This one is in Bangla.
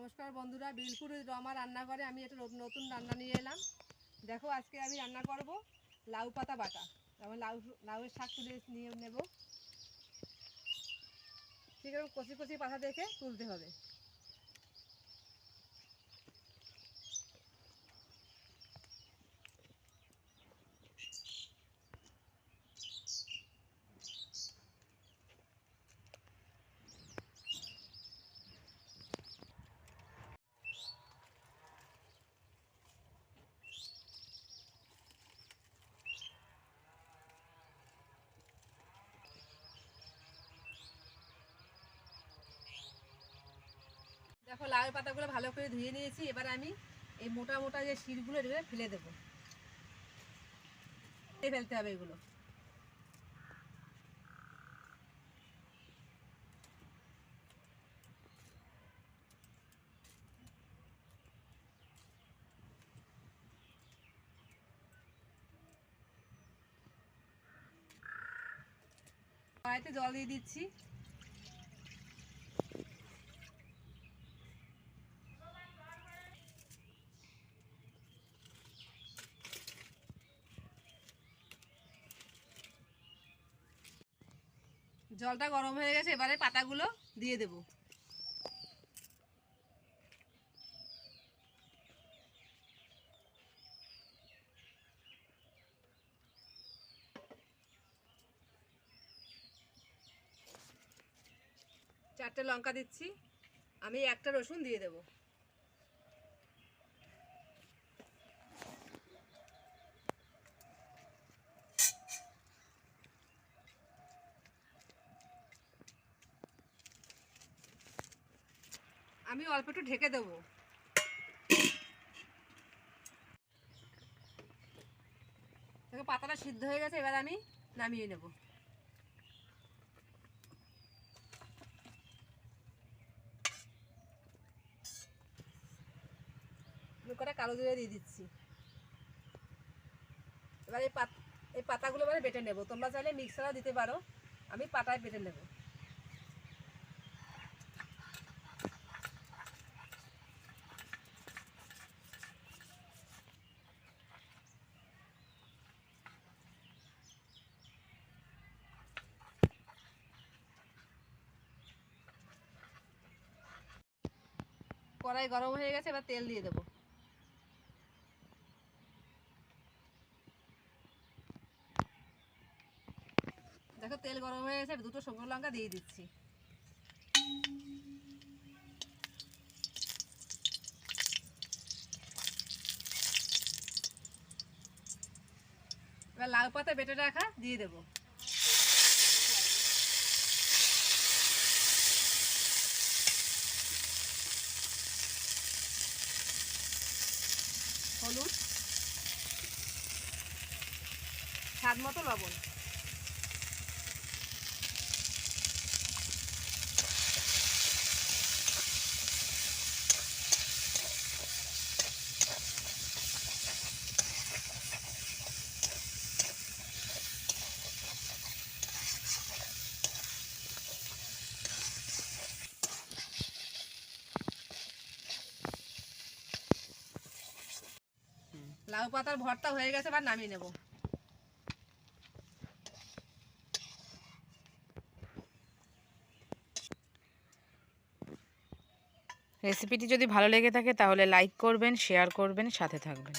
নমস্কার বন্ধুরা বিলপুর রমা রান্না করে আমি একটা নতুন- রান্না নিয়ে এলাম। দেখো, আজকে আমি রান্না করব লাউ পাতা বাটা। যেমন লাউ, লাউয়ের শাক তুলে নিয়ে নেব। আছে কচি কচি পাতা দেখে তুলতে হবে। দেখো লাউয়ের পাতাগুলো ভালো করে ধুয়ে নিয়েছি। এবার আমি এই মোটা মোটা যে শিরগুলো এগুলো ফেলে দেবো। ফেলে ফেলতে হবে এগুলো। কড়াইতে জল দিয়ে দিচ্ছি। জলটা গরম হয়ে গেছে, এবারে পাতাগুলো দিয়ে দেব। চারটে লঙ্কা দিচ্ছি, আমি একটা রসুন দিয়ে দেব। আমি অল্প একটু ঢেকে দেবো। দেখো, পাতাটা সিদ্ধ হয়ে গেছে, এবার আমি নামিয়ে নেব। করে কালো জিরে দিয়ে দিচ্ছি। এবার এই পাত এই পাতাগুলো মানে বেটে নেব। তোমরা চাইলে মিক্সারও দিতে পারো। আমি পাতায় বেটে নেব। কড়াই গরম হয়ে গেছে, এবার তেল দিয়ে দেবো। দেখো তেল গরম হয়ে গেছে দুটো শুকনো লঙ্কা দিয়ে দিচ্ছি। এবার লাউ পাতা বেটে রাখা, দিয়ে দেবো। হলুদ স্বাদ মতো লবণ। লাউ পাতার ভর্তা হয়ে গেছে, এবার নামিয়ে নেব। রেসিপিটি যদি ভালো লেগে থাকে তাহলে লাইক করবেন শেয়ার করবেন, সাথে থাকবেন।